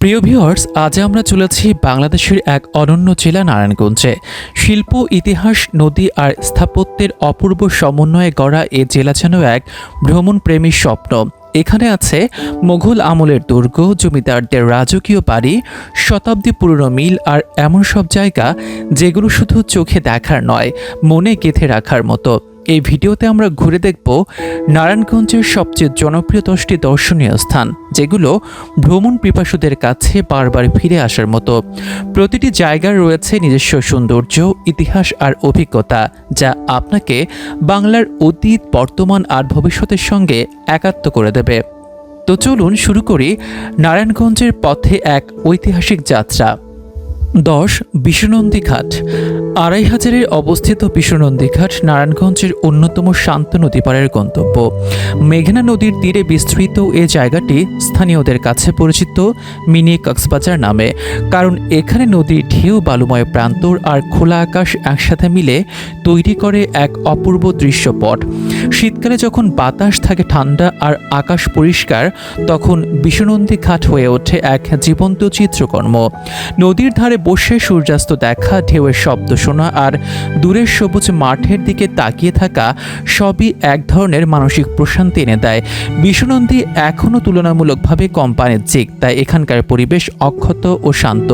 প্রিয় ভিউয়ার্স আজ আমরা চলেছি বাংলাদেশের এক অনন্য জেলা নারায়ণগঞ্জে। শিল্প, ইতিহাস, নদী আর স্থাপত্যের অপূর্ব সমন্বয়ে গড়া এ জেলা যেন এক ভ্রমণ প্রেমীর স্বপ্ন। এখানে আছে মোঘল আমলের দুর্গ, জমিদারদের রাজকীয় বাড়ি, শতাব্দী পুরনো মিল আর এমন সব জায়গা যেগুলো শুধু চোখে দেখার নয়, মনে গেঁথে রাখার মতো। এই ভিডিওতে আমরা ঘুরে দেখব নারায়ণগঞ্জের সবচেয়ে জনপ্রিয় দশটি দর্শনীয় স্থান, যেগুলো ভ্রমণ পিপাসুদের কাছে বারবার ফিরে আসার মতো। প্রতিটি জায়গার রয়েছে নিজস্ব সৌন্দর্য, ইতিহাস আর অভিজ্ঞতা, যা আপনাকে বাংলার অতীত, বর্তমান আর ভবিষ্যতের সঙ্গে একাত্ম করে দেবে। তো চলুন শুরু করি নারায়ণগঞ্জের পথে এক ঐতিহাসিক যাত্রা। দশ বিশ্বনন্দী ঘাট। আড়াই হাজারে অবস্থিত বিশ্বনন্দী ঘাট নারায়ণগঞ্জের অন্যতম শান্ত নদী পাড়ের গন্তব্য। মেঘনা নদীর তীরে বিস্তৃত এ জায়গাটি স্থানীয়দের কাছে পরিচিত মিনি কক্সবাজার নামে। কারণ এখানে নদীর ঢেউ বালুময় প্রান্তর আর খোলা আকাশ একসাথে মিলে তৈরি করে এক অপূর্ব দৃশ্যপট। শীতকালে যখন বাতাস থাকে ঠান্ডা আর আকাশ পরিষ্কার, তখন বিশ্বনন্দী ঘাট হয়ে ওঠে এক জীবন্ত চিত্রকর্ম। নদীর ধারে বসে সূর্যাস্ত দেখা, ঢেউয়ের শব্দ শোনা আর দূরের সবুজ মাঠের দিকে তাকিয়ে থাকা সবই এক ধরনের মানসিক প্রশান্তি এনে দেয়। বিশ্বনন্দী এখনও তুলনামূলকভাবে কম বাণিজ্যিক, তাই এখানকার পরিবেশ অক্ষত ও শান্ত।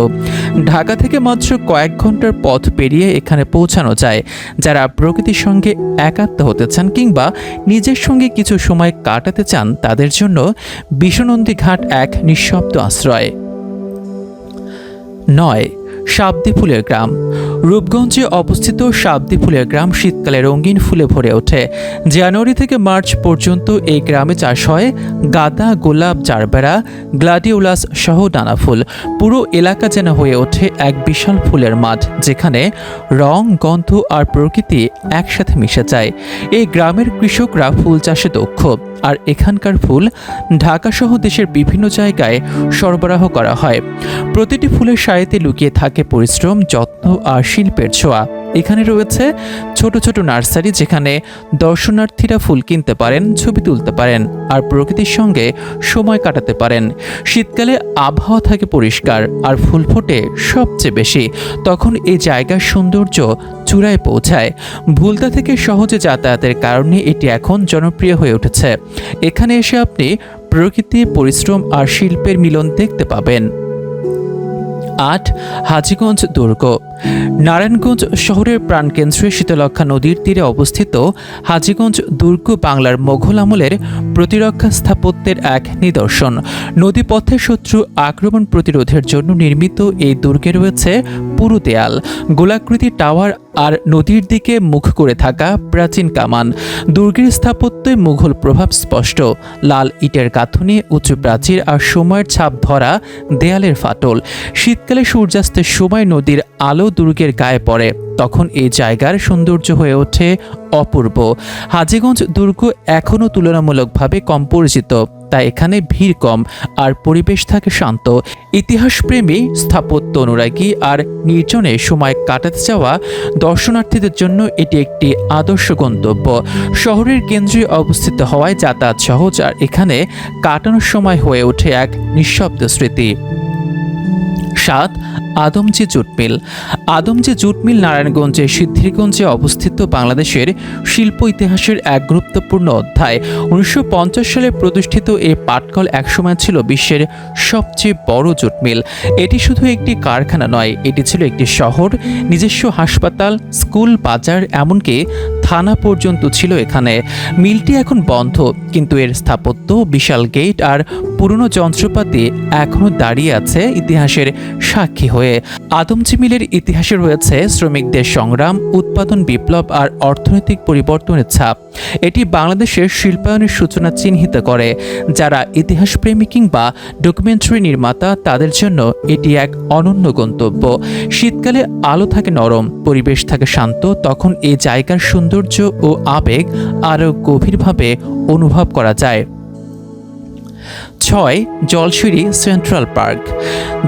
ঢাকা থেকে মাত্র কয়েক ঘণ্টার পথ পেরিয়ে এখানে পৌঁছানো যায়, যারা প্রকৃতির সঙ্গে একাত্ম হতে চান কিংবা নিজের সঙ্গে কিছু সময় কাটাতে চান তাদের জন্য বিশ্বনন্দী ঘাট এক নিঃশব্দ আশ্রয়। নয়, শাবদি ফুলের গ্রাম। রূপগঞ্জে অবস্থিত শাবদি ফুলের গ্রাম শীতকালে রঙিন ফুলে ভরে ওঠে। জানুয়ারি থেকে মার্চ পর্যন্ত এই গ্রামে চাষ হয় গাঁদা, গোলাপ, জারবেরা, গ্লাডিওলাস সহ নানা ফুল। পুরো এলাকা যেন হয়ে ওঠে এক বিশাল ফুলের মাঠ, যেখানে রং, গন্ধ আর প্রকৃতি একসাথে মিশে যায়। এই গ্রামের কৃষকরা ফুল চাষে দক্ষ, আর এখানকার ফুল ঢাকাসহ দেশের বিভিন্ন জায়গায় সরবরাহ করা হয়। প্রতিটি ফুলের সারিতে লুকিয়ে থাকে পরিশ্রম, যত্ন আর শিল্পের ছোঁয়া। এখানে রয়েছে ছোট ছোট নার্সারি যেখানে দর্শনার্থীরা ফুল কিনতে পারেন, ছবি তুলতে পারেন আর প্রকৃতির সঙ্গে সময় কাটাতে পারেন। শীতকালে আবহাওয়া থাকে পরিষ্কার আর ফুল ফোটে সবচেয়ে বেশি। তখন এই জায়গার সৌন্দর্য চূড়ায় পৌঁছায়। ভুলতা থেকে সহজে যাতায়াতের কারণে এটি এখন জনপ্রিয় হয়ে উঠেছে। এখানে এসে আপনি প্রকৃতি, পরিশ্রম আর শিল্পের মিলন দেখতে পাবেন। আট, হাজিগঞ্জ দুর্গ। নারায়ণগঞ্জ শহরের প্রাণকেন্দ্রে শীতলক্ষা নদীর তীরে অবস্থিত হাজিগঞ্জ দুর্গ বাংলার মোঘল আমলের প্রতিরক্ষা স্থাপত্যের এক নিদর্শন। নদীপথে শত্রু আক্রমণ প্রতিরোধের জন্য নির্মিত এই দুর্গে রয়েছে পুরু দেয়াল গোলাকৃতি টাওয়ার আর নদীর দিকে মুখ করে থাকা প্রাচীন কামান। দুর্গের স্থাপত্যে মুঘল প্রভাব স্পষ্ট। লাল ইটের গাঁথনি উঁচু প্রাচীর আর সময়ের ছাপ ধরা দেয়ালের ফাটল। শীতকালে সূর্যাস্তের সময় নদীর আলো দুর্গের গায়ে পড়ে। তখন এই জায়গার সৌন্দর্য হয়ে ওঠে অপূর্ব। হাজিগঞ্জ দুর্গ এখনও তুলনামূলকভাবে কম পরিচিত। তাই এখানে ভিড় কম আর পরিবেশ থাকে শান্ত। ইতিহাসপ্রেমী স্থাপত্য অনুরাগী আর নির্জনে সময় কাটাতে যাওয়া দর্শনার্থীদের জন্য এটি একটি আদর্শ গন্তব্য। শহরের কেন্দ্রে অবস্থিত হওয়ায় যাতায়াত সহজ আর এখানে কাটানোর সময় হয়ে ওঠে এক নিঃশব্দ স্মৃতি। সাত, Adamjee jute mill Adamjee jute mill নারায়ণগঞ্জের সিদ্ধিরগঞ্জে অবস্থিত বাংলাদেশের শিল্প ইতিহাসের এক গুরুত্বপূর্ণ অধ্যায়। উনিশশো পঞ্চাশ সালে প্রতিষ্ঠিত এ পাটকল একসময় ছিল বিশ্বের সবচেয়ে বড় জুট মিল এটি শুধু একটি কারখানা নয়, এটি ছিল একটি শহর, নিজস্ব হাসপাতাল, স্কুল, বাজার, এমনকি থানা পর্যন্ত ছিল এখানে। মিলটি এখন বন্ধ, কিন্তু এর স্থাপত্য, বিশাল গেট আর পুরনো যন্ত্রপাতি এখনও দাঁড়িয়ে আছে ইতিহাসের সাক্ষী হয়ে। আদমজি মিলের ইতিহাসে রয়েছে শ্রমিকদের সংগ্রাম, উৎপাদন বিপ্লব আর অর্থনৈতিক পরিবর্তনের ছাপ। এটি বাংলাদেশের শিল্পায়নের সূচনা চিহ্নিত করে, যারা ইতিহাস ইতিহাসপ্রেমী কিংবা ডকুমেন্টারি নির্মাতা, তাদের জন্য এটি এক অনন্য গন্তব্য। শীতকালে আলো থাকে নরম, পরিবেশ থাকে শান্ত, তখন এই জায়গার সৌন্দর্য ও আবেগ আরও গভীরভাবে অনুভব করা যায়। ছয় Jolshiri central park.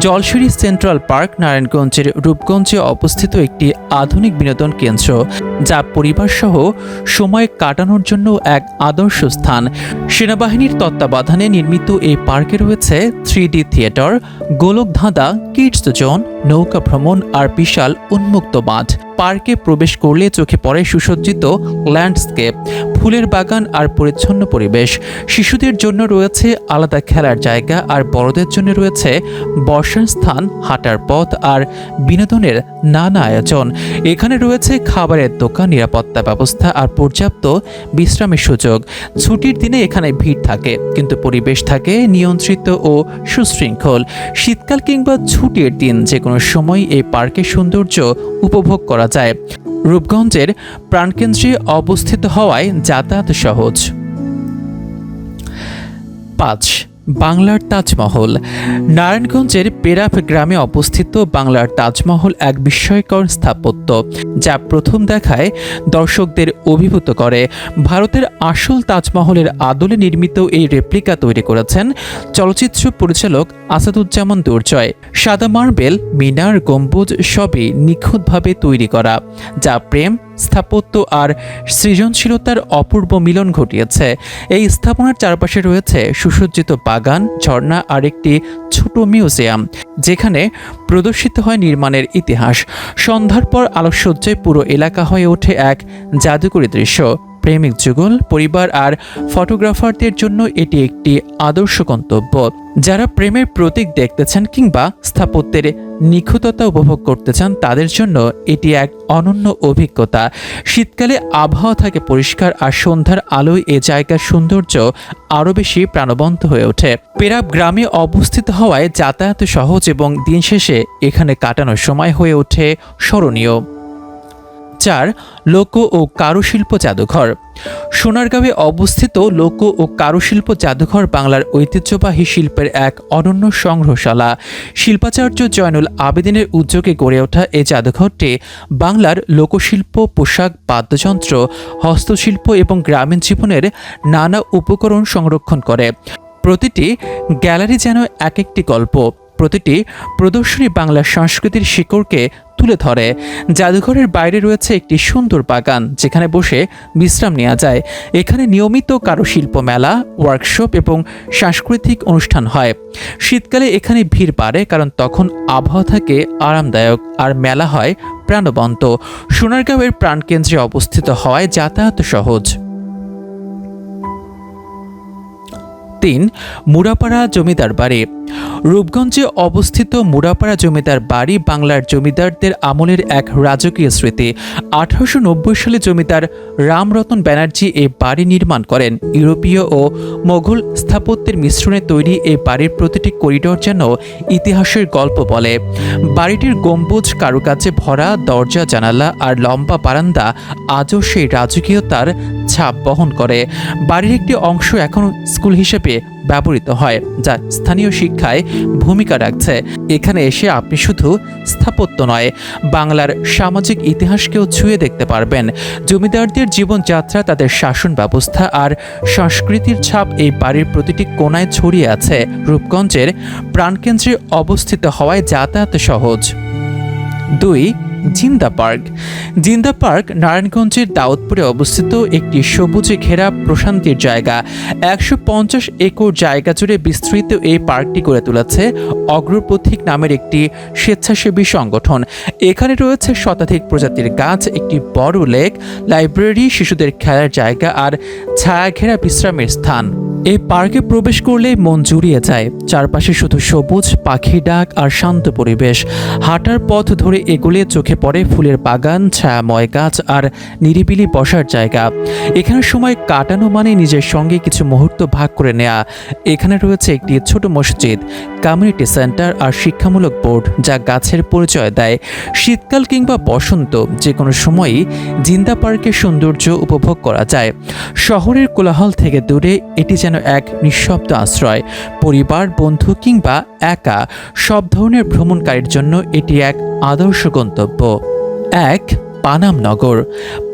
Jolshiri central park নারায়ণগঞ্জের রূপগঞ্জে অবস্থিত একটি আধুনিক বিনোদন কেন্দ্র, যা পরিবারসহ সময় কাটানোর জন্য এক আদর্শ স্থান। সেনাবাহিনীর তত্ত্বাবধানে নির্মিত এই পার্কে রয়েছে থ্রি ডি থিয়েটার গোলক ধাঁধা কিডস জোন, নৌকা ভ্রমণ আর বিশাল উন্মুক্ত মাঠ। পার্কে প্রবেশ করলে চোখে পড়ে সুসজ্জিত ল্যান্ডস্কেপ, ফুলের বাগান আর পরিচ্ছন্ন পরিবেশ। শিশুদের জন্য রয়েছে আলাদা খেলার জায়গা আর বড়দের জন্য রয়েছে বর্ষার স্থান, হাঁটার পথ আর বিনোদনের নানা আয়োজন। এখানে রয়েছে খাবারের দোকান, নিরাপত্তা ব্যবস্থা আর পর্যাপ্ত বিশ্রামের সুযোগ। ছুটির দিনে এখানে ভিড় থাকে, কিন্তু পরিবেশ থাকে নিয়ন্ত্রিত ও সুশৃঙ্খল। শীতকাল কিংবা ছুটির দিন যে কোনো সময় এই পার্কের সৌন্দর্য উপভোগ করা যায়। রূপগঞ্জের প্রাণকেন্দ্রে অবস্থিত হওয়ায় যাতায়াত সহজ। পাঁচ বাংলার তাজমহল। নারায়ণগঞ্জের পেরাফ গ্রামে অবস্থিত বাংলার তাজমহল এক বিস্ময়কর স্থাপত্য, যা প্রথম দেখায় দর্শকদের অভিভূত করে। ভারতের আসল তাজমহলের আদলে নির্মিত এই রেপ্লিকা তৈরি করেছেন চলচ্চিত্র পরিচালক আসাদুজ্জামান দুর্জয়। সাদা মার্বেল, মিনার, গম্বুজ সবই নিখুঁতভাবে তৈরি করা, যা প্রেম স্থাপত্য আর সৃজনশীলতার অপূর্ব মিলন ঘটিয়েছে। এই স্থাপনার চারপাশে রয়েছে সুসজ্জিত বাগান, ঝর্ণা আর একটি ছোট মিউজিয়াম, যেখানে প্রদর্শিত হয় নির্মাণের ইতিহাস। সন্ধ্যার পর আলোকসজ্জায় পুরো এলাকা হয়ে ওঠে এক জাদুকরী দৃশ্য। প্রেমিক যুগল, পরিবার আর ফটোগ্রাফারদের জন্য এটি একটি আদর্শ গন্তব্য, যারা প্রেমের প্রতীক দেখতে চান কিংবা স্থাপত্যের নিখুঁততা উপভোগ করতে চান, তাদের জন্য এটি এক অনন্য অভিজ্ঞতা। শীতকালে আবহাওয়া থাকে পরিষ্কার আর সন্ধ্যার আলোয় এ জায়গার সৌন্দর্য আরও বেশি প্রাণবন্ত হয়ে ওঠে। পেরাব গ্রামে অবস্থিত হওয়ায় যাতায়াত সহজ এবং দিন শেষে এখানে কাটানোর সময় হয়ে ওঠে স্মরণীয়। চার লোক ও কারুশিল্প জাদুঘর। সোনারগাঁওয়ে অবস্থিত লোক ও কারুশিল্প জাদুঘর বাংলার ঐতিহ্যবাহী শিল্পের এক অনন্য সংগ্রহশালা। শিল্পাচার্য জয়নুল আবেদিনের উদ্যোগে গড়ে ওঠা এই জাদুঘরটি বাংলার লোকশিল্প, পোশাক, বাদ্যযন্ত্র, হস্তশিল্প এবং গ্রামীণ জীবনের নানা উপকরণ সংরক্ষণ করে। প্রতিটি গ্যালারি যেন এক একটি গল্প। প্রতিটি প্রদর্শনী বাংলার সংস্কৃতির শিকড়কে তুলে ধরে। জাদুঘরের বাইরে রয়েছে একটি সুন্দর বাগান, যেখানে বসে বিশ্রাম নেওয়া যায়। এখানে নিয়মিত কারুশিল্প মেলা ওয়ার্কশপ এবং সাংস্কৃতিক অনুষ্ঠান হয়। শীতকালে এখানে ভিড় বাড়ে কারণ তখন আবহাওয়া থাকে আরামদায়ক আর মেলা হয় প্রাণবন্ত। সোনারগাঁওয়ের প্রাণকেন্দ্রে অবস্থিত হওয়ায় যাতায়াত সহজ। তিন, মুরাপাড়া জমিদার বাড়ি। রূপগঞ্জে অবস্থিত মুরাপাড়া জমিদার বাড়ি বাংলার জমিদারদের আমলের এক রাজকীয় স্মৃতি। আঠারোশো নব্বই সালে জমিদার রামরতন ব্যানার্জি এই বাড়ি নির্মাণ করেন। ইউরোপীয় ও মোঘল স্থাপত্যের মিশ্রণে তৈরি এই বাড়ির প্রতিটি করিডোর যেন ইতিহাসের গল্প বলে। বাড়িটির গম্বুজ, কারুকাজে ভরা দরজা, জানালা আর লম্বা বারান্দা আজও সেই রাজকীয়তার ছাপ বহন করে। বাড়ির একটি অংশ এখন স্কুল হিসেবে ব্যবহৃত হয়, যা স্থানীয় শিক্ষায় ভূমিকা রাখছে। এখানে এসে আপনি শুধু স্থাপত্য নয়, বাংলার সামাজিক ইতিহাসকেও ছুঁয়ে দেখতে পারবেন। জমিদারদের জীবনযাত্রা, তাদের শাসন ব্যবস্থা আর সংস্কৃতির ছাপ এই বাড়ির প্রতিটি কোনায় ছড়িয়ে আছে। রূপগঞ্জের প্রাণকেন্দ্রে অবস্থিত হওয়ায় যাতায়াত সহজ। দুই জিন্দা পার্ক। জিন্দা পার্ক নারায়ণগঞ্জের দাউদপুরে অবস্থিত একটি সবুজে ঘেরা প্রশান্তির জায়গা। একশো পঞ্চাশ একর জায়গা জুড়ে বিস্তৃত এই পার্কটি গড়ে তুলেছে অগ্রপথিক নামের একটি স্বেচ্ছাসেবী সংগঠন। এখানে রয়েছে শতাধিক প্রজাতির গাছ, একটি বড় লেক, লাইব্রেরি, শিশুদের খেলার জায়গা আর ছায়া ঘেরা বিশ্রামের স্থান। এই পার্কে প্রবেশ করলে মন জুড়িয়ে যায়। চারপাশে শুধু সবুজ, পাখি ডাক আর শান্ত পরিবেশ। হাঁটার পথ ধরে এগুলে চোখে পড়ে ফুলের বাগান, ছায়াময় গাছ আর নিরিবিলি বসার জায়গা। এখানে সময় কাটানো মানে নিজের সঙ্গে কিছু মুহূর্ত ভাগ করে নেওয়া এখানে রয়েছে একটি ছোট মসজিদ, কমিউনিটি সেন্টার আর শিক্ষামূলক বোর্ড, যা গাছের পরিচয় দেয়। শীতকাল কিংবা বসন্ত যে কোনো সময়ই জিন্দা পার্কের সৌন্দর্য উপভোগ করা যায়। শহরের কোলাহল থেকে দূরে এটি যেন এক নিঃশব্দ আশ্রয়, পরিবার, বন্ধু কিংবা একা, সব ধরনের ভ্রমণকারীর জন্য এটি এক আদর্শ গন্তব্য। এক পানাম নগর।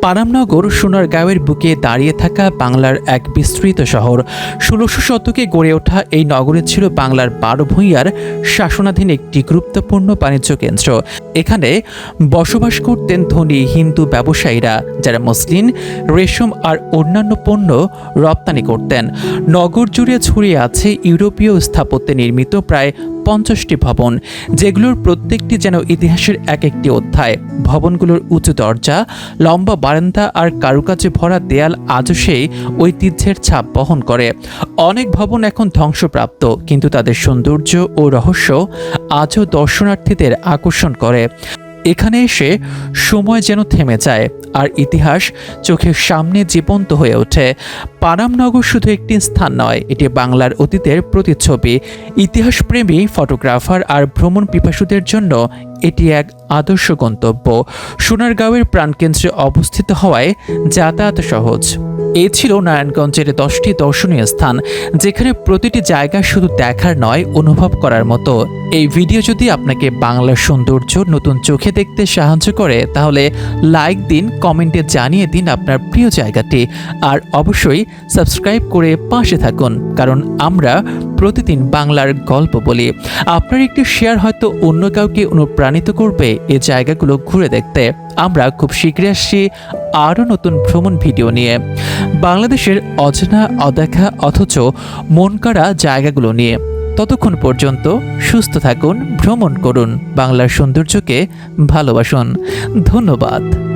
পানামনগর সোনারগাঁওয়ের বুকে দাঁড়িয়ে থাকা বাংলার এক বিস্তৃত শহর। ষোলোশো শতকে গড়ে ওঠা এই নগরে ছিল বাংলার বারো ভূঁইয়ার শাসনাধীন একটি গুরুত্বপূর্ণ বাণিজ্য কেন্দ্র। এখানে বসবাস করতেন ধনী হিন্দু ব্যবসায়ীরা যারা মুসলিম, রেশম আর অন্যান্য পণ্য রপ্তানি করতেন। নগর জুড়ে ছড়িয়ে আছে ইউরোপীয় স্থাপত্যে নির্মিত প্রায় পঞ্চাশটি ভবন, যেগুলোর প্রত্যেকটি যেন ইতিহাসের এক একটি অধ্যায়। ভবনগুলোর উঁচু দরজা, লম্বা বারান্দা আর কারুকাজে ভরা দেয়াল আজও সেই ঐতিহ্যের ছাপ বহন করে। অনেক ভবন এখন ধ্বংসপ্রাপ্ত, কিন্তু তাদের সৌন্দর্য ও রহস্য আজও দর্শনার্থীদের আকর্ষণ করে। এখানে এসে সময় যেন থেমে যায় আর ইতিহাস চোখের সামনে জীবন্ত হয়ে ওঠে। পানামনগর শুধু একটি স্থান নয়, এটি বাংলার অতীতের প্রতিচ্ছবি। ইতিহাসপ্রেমী, ফটোগ্রাফার আর ভ্রমণ পিপাসুদের জন্য এটি এক আদর্শ গন্তব্য। সোনারগাঁওয়ের প্রাণকেন্দ্রে অবস্থিত হওয়ায় যাতায়াত সহজ। এ ছিল নারায়ণগঞ্জের দশটি দর্শনীয় স্থান, যেখানে প্রতিটি জায়গা শুধু দেখার নয়, অনুভব করার মতো। এই ভিডিও যদি আপনাকে বাংলার সৌন্দর্য নতুন চোখে দেখতে সাহায্য করে, তাহলে লাইক দিন কমেন্টে জানিয়ে দিন আপনার প্রিয় জায়গাটি। আর অবশ্যই সাবস্ক্রাইব করে পাশে থাকুন, কারণ আমরা প্রতিদিন বাংলার গল্প বলি। আপনার একটি শেয়ার হয়তো অন্য কাউকে অনুপ্রাণিত করবে এই জায়গাগুলো ঘুরে দেখতে। আমরা খুব শীঘ্রই আসছি আরও নতুন ভ্রমণ ভিডিও নিয়ে। বাংলাদেশের অজানা, অদেখা, অথচ মন কাড়া জায়গাগুলো নিয়ে। ততক্ষণ পর্যন্ত সুস্থ থাকুন ভ্রমণ করুন। বাংলার সৌন্দর্যকে ভালোবাসুন। ধন্যবাদ।